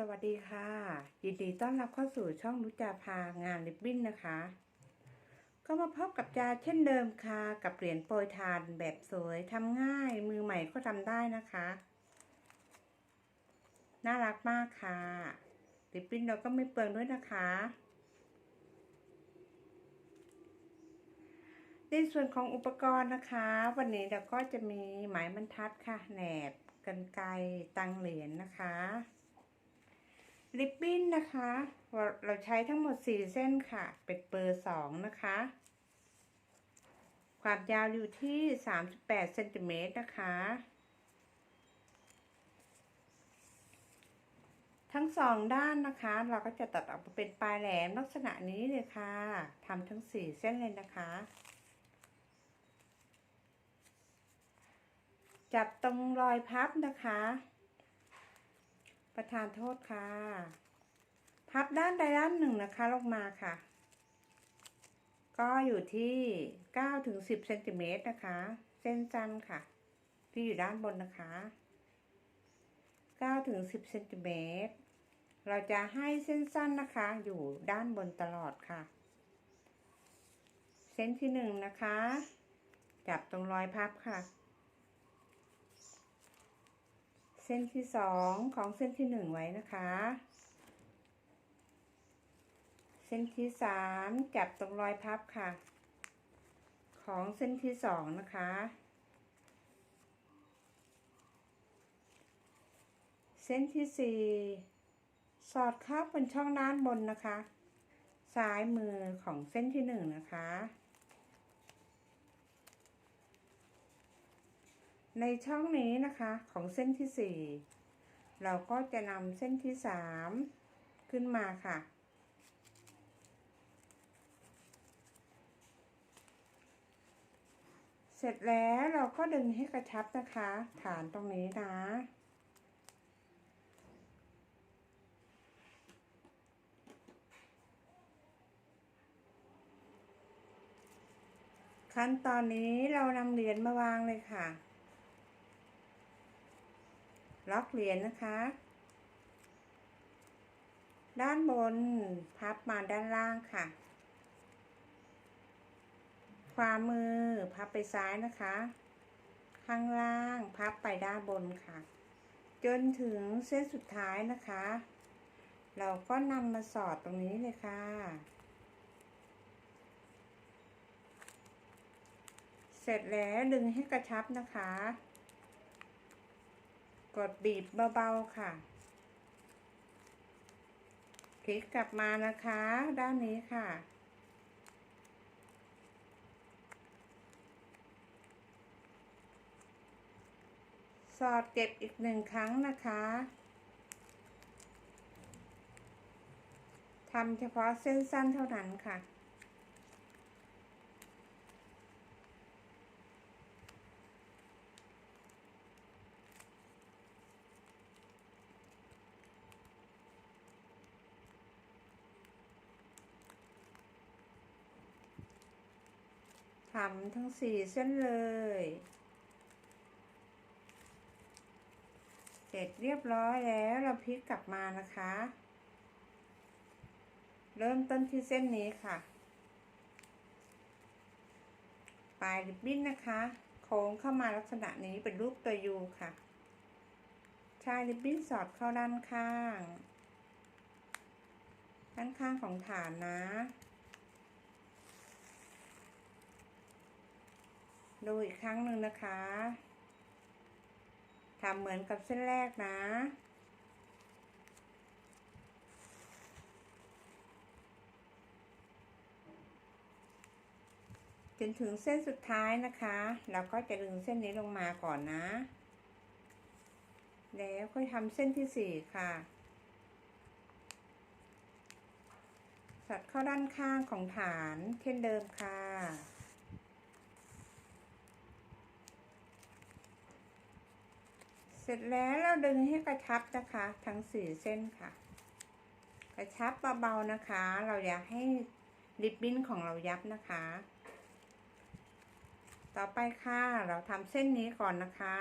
สวัสดีค่ะ ยินดีต้อนรับเข้าสู่ช่องนุจาพางานริบบิ้นนะคะ ก็มาพบกับจาเช่นเดิมค่ะ กับเหรียญโปรยทานแบบสวยทำง่ายมือใหม่ก็ทำได้นะคะ น่ารักมากค่ะริบบิ้นเราก็ไม่เปลืองด้วยนะคะ ในส่วนของอุปกรณ์นะคะ วันนี้เราก็จะมีหมายบรรทัดค่ะแหนบกันไกรตังเหรียญนะคะ ริบบิ้นนะคะ เราใช้ทั้งหมด 4 เส้นค่ะ เป็นเบอร์ 2 นะคะ ความยาวอยู่ที่ 38เซนติเมตรนะคะ ทั้งสองด้านนะคะ เราก็จะตัดออกมาเป็นปลายแหลมลักษณะนี้เลยค่ะทำทั้ง 4 เส้นเลยนะคะ จับตรงรอยพับนะคะ ประทานโทษค่ะ พับด้านใดด้านหนึ่งนะคะลงมาค่ะ ก็อยู่ที่9ถึง10เซนติเมตรนะคะ เส้นจันค่ะ ที่อยู่ด้านบนนะคะ9ถึง10เซนติเมตรเราจะให้เส้นสั้นนะคะ อยู่ด้านบนตลอดค่ะ เส้นที่หนึ่งนะคะ จับตรงรอยพับค่ะ เส้นที่สองของเส้นที่หนึ่งไว้นะคะ เส้นที่สามจับตรงรอยพับค่ะ ของเส้นที่สองนะคะ เส้นที่สี่สอดเข้าบนช่องด้านบนนะคะ ซ้ายมือของเส้นที่หนึ่งนะคะ ในช่องนี้นะคะของเส้นที่สี่เราก็จะนำเส้นที่สามขึ้นมาค่ะ เสร็จแล้วเราก็ดึงให้กระชับนะคะ ฐานตรงนี้นะขั้นตอนนี้เรานำเหรียญมาวางเลยค่ะ ล็อกเหรียญนะคะ ด้านบนพับมาด้านล่างค่ะขวามือพับไปซ้ายนะคะ ข้างล่างพับไปด้านบนค่ะ จนถึงเส้นสุดท้ายนะคะ เราก็นำมาสอดตรงนี้เลยค่ะเสร็จแล้วดึงให้กระชับนะคะ กดบีบเบาๆค่ะคลิกกลับมานะคะ ด้านนี้ค่ะ สอดเก็บอีกหนึ่งครั้งนะคะทำเฉพาะเส้นสั้นเท่านั้นค่ะำทั้งสี่เส้นเลย เสร็จเรียบร้อยแล้วเราพลิกกลับมานะคะ เริ่มต้นที่เส้นนี้ค่ะ ปลายริบบิ้นนะคะ โค้งเข้ามาลักษณะนี้เป็นรูปตัวยูค่ะชายริบบิ้นสอดเข้าด้านข้าง ด้านข้างของฐานนะ ดูอีกครั้งหนึ่งนะคะทำเหมือนกับเส้นแรกนะ จนถึงเส้นสุดท้ายนะคะ เราก็จะดึงเส้นนี้ลงมาก่อนนะ แล้วค่อยทำเส้นที่สี่ค่ะสัดเข้าด้านข้างของฐานเช่นเดิมค่ะ สร็จแล้วเราดึงให้กระชับนะคะ ทั้งสี่เส้นค่ะ กระชับเบาๆนะคะ เราอยากให้ริบบิ้นของเรายับนะคะ ต่อไปค่ะเราทำเส้นนี้ก่อนนะคะ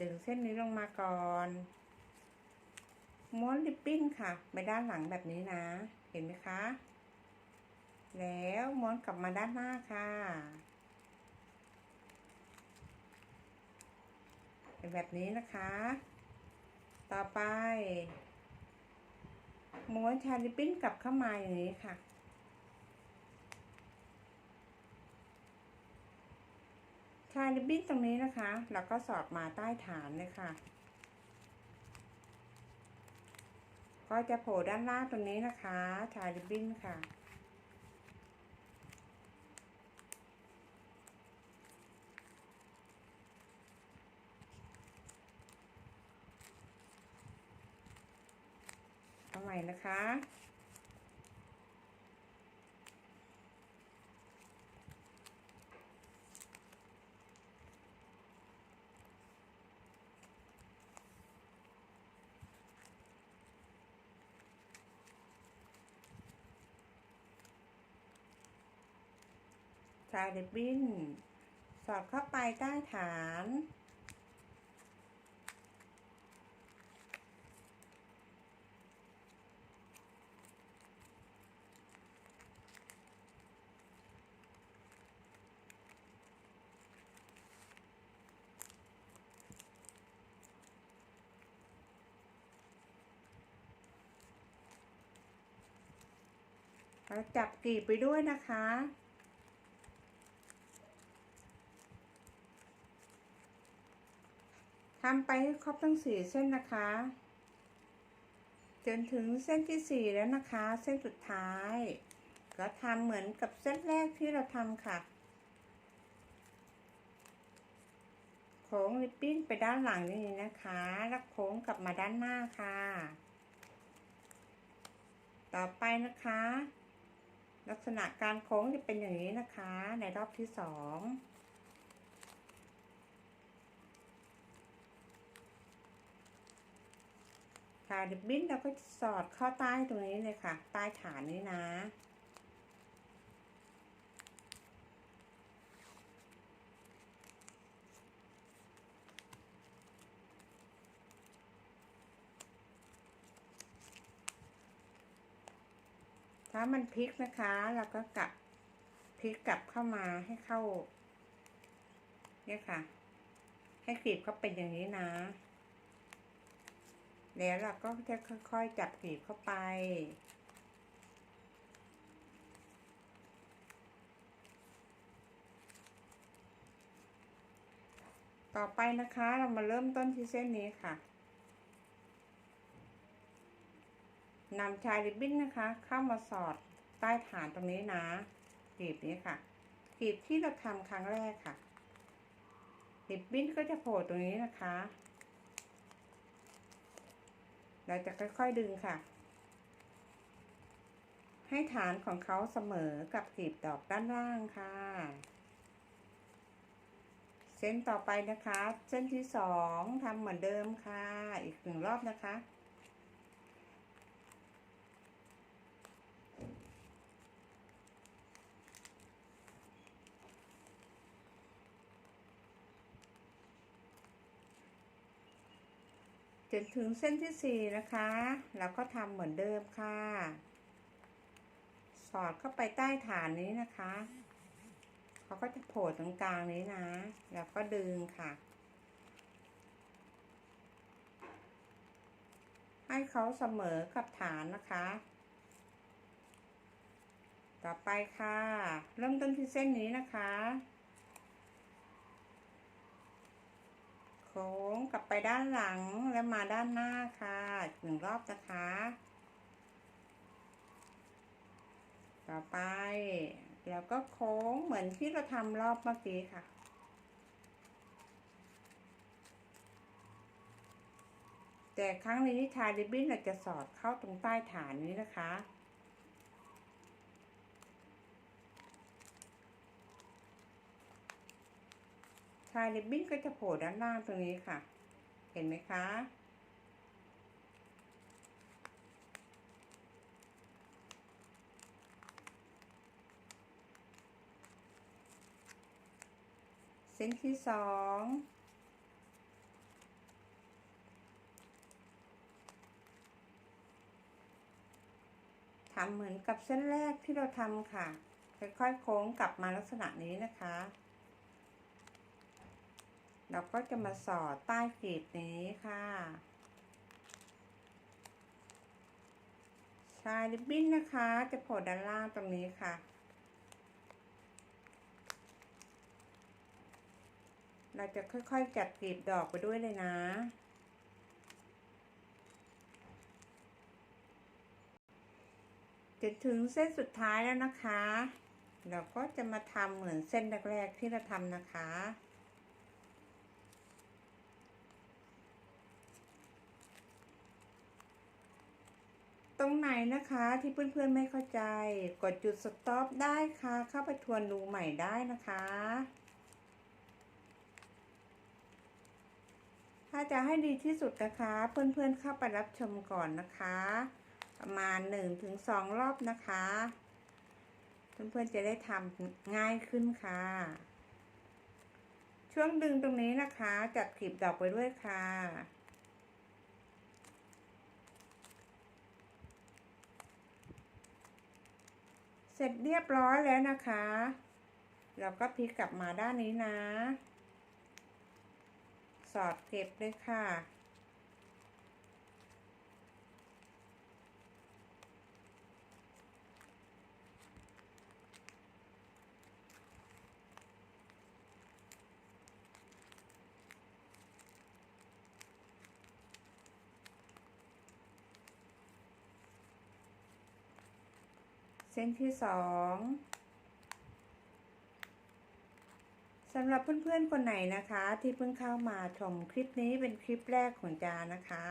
ดึงเส้นนี้ลงมาก่อนม้วนริบบิ้นค่ะไปด้านหลังแบบนี้นะ เห็นไหมคะ แล้วม้วนกลับมาด้านหน้าค่ะ เป็นแบบนี้นะคะ ต่อไปม้วนชายริบบิ้นกลับเข้ามาอย่างนี้ค่ะ ชายริบบิ้นตรงนี้นะคะ แล้วก็สอดมาใต้ฐานเลยค่ะ ก็จะโผล่ด้านล่างตรงนี้นะคะ ชายริบบิ้นค่ะ เอาใหม่นะคะชายริบบิ้น สอดเข้าไปใต้ฐาน แล้วจับกลีบไปด้วยนะคะ ทำไปให้ครบทั้งสี่เส้นนะคะ จนถึงเส้นที่สี่แล้วนะคะ เส้นสุดท้าย ก็ทำเหมือนกับเส้นแรกที่เราทำค่ะโค้งริบบิ้นไปด้านหลังนี่นะคะ แล้วโค้งกลับมาด้านหน้าค่ะ ต่อไปนะคะ ลักษณะการโค้งจะเป็นอย่างนี้นะคะ ในรอบที่สองค่ะริบบิ้นเราก็สอดเข้าใต้ตรงนี้เลยค่ะ ใต้ฐานนี้นะ ถ้ามันพลิกนะคะเราก็กลับพลิกกลับเข้ามาให้เข้า เนี่ยค่ะ ให้กรีบเขาเป็นอย่างนี้นะ แล้วเราก็จะค่อยๆจับกรีบเข้าไป ต่อไปนะคะเรามาเริ่มต้นที่เส้นนี้ค่ะ นำชายริบบิ้นนะคะ เข้ามาสอดใต้ฐานตรงนี้นะกรีบนี้ค่ะกรีบที่เราทำครั้งแรกค่ะริบบิ้นก็จะโผล่ตรงนี้นะคะ เราจะค่อยๆดึงค่ะ ให้ฐานของเขาเสมอกับกลีบดอกด้านล่างค่ะ เส้นต่อไปนะคะ เส้นที่สองทำเหมือนเดิมค่ะ อีกหนึ่งรอบนะคะ จนถึงเส้นที่สี่นะคะแล้วก็ทำเหมือนเดิมค่ะ สอดเข้าไปใต้ฐานนี้นะคะเขาก็จะโผล่ตรงกลางนี้นะ แล้วก็ดึงค่ะ ให้เขาเสมอกับฐานนะคะ ต่อไปค่ะ เริ่มต้นที่เส้นนี้นะคะ ค้งกลับไปด้านหลังแล้วมาด้านหน้าค่ะหนึ่งรอบนะคะ ต่อไป แล้วก็โค้งเหมือนที่เราทำรอบเมื่อกี้ค่ะแต่ครั้งนี้ทาริบบิ้นเราจะสอดเข้าตรงใต้ฐานนี้นะคะ ชายริบบิ้นก็จะโผล่ด้านล่างตรงนี้ค่ะ เห็นไหมคะ เส้นที่สองทำเหมือนกับเส้นแรกที่เราทำค่ะ ค่อยๆโค้งกลับมาลักษณะนี้นะคะ เราก็จะมาสอดใต้กรีบนี้ค่ะชายริบบิ้นนะคะ จะโผล่ด้านล่างตรงนี้ค่ะ เราจะค่อยๆจัดกลีบดอกไปด้วยเลยนะจะถึงเส้นสุดท้ายแล้วนะคะ เราก็จะมาทำเหมือนเส้นแรกๆที่เราทำนะคะ ตรงไหนนะคะที่เพื่อนๆไม่เข้าใจ กดจุดสต็อปได้ค่ะ เข้าไปทวนดูใหม่ได้นะคะ ถ้าจะให้ดีที่สุดนะคะ เพื่อนๆเข้าไปรับชมก่อนนะคะ ประมาณ1-2ถึงรอบนะคะ เพื่อนๆจะได้ทำง่ายขึ้นค่ะ ช่วงดึงตรงนี้นะคะ จัดกลีบดอกไปด้วยค่ะ สร็จเรียบร้อยแล้วนะคะ เราก็พลิกกลับมาด้านนี้นะ สอดเก็บเลยค่ะ เส้นที่สองสำหรับเพื่อนๆ คนไหนนะคะ ที่เพิ่งเข้ามาชมคลิปนี้เป็นคลิปแรกของจานะคะ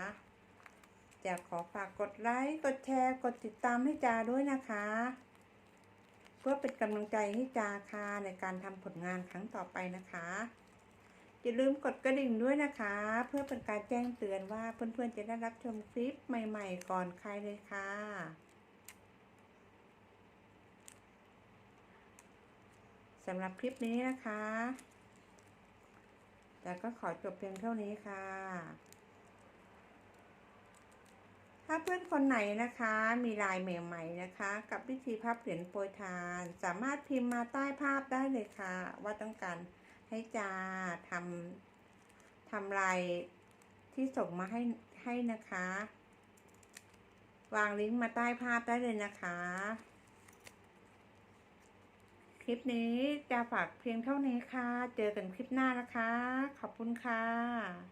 จะขอฝากกดไลค์ กดแชร์ กดติดตามให้จาด้วยนะคะ เพื่อเป็นกำลังใจให้จาค่ะในการทำผลงานครั้งต่อไปนะคะอย่าลืมกดกระดิ่งด้วยนะคะ เพื่อเป็นการแจ้งเตือนว่าเพื่อนๆจะได้รับชมคลิปใหม่ ๆ ก่อนใครเลยค่ะ สำหรับคลิปนี้นะคะ แต่ก็ขอจบเพียงเท่านี้ค่ะ ถ้าเพื่อนคนไหนนะคะ มีลายใหม่ๆนะคะ กับวิธีพับเหรียญโปรยทาน สามารถพิมพ์มาใต้ภาพได้เลยค่ะ ว่าต้องการให้จาทำทำลายที่ส่งมาให้ให้นะคะ วางลิงก์มาใต้ภาพได้เลยนะคะ ลิปนี้จะฝากเพียงเท่านี้ค่ะ เจอกันคลิปหน้านะคะ ขอบคุณค่ะ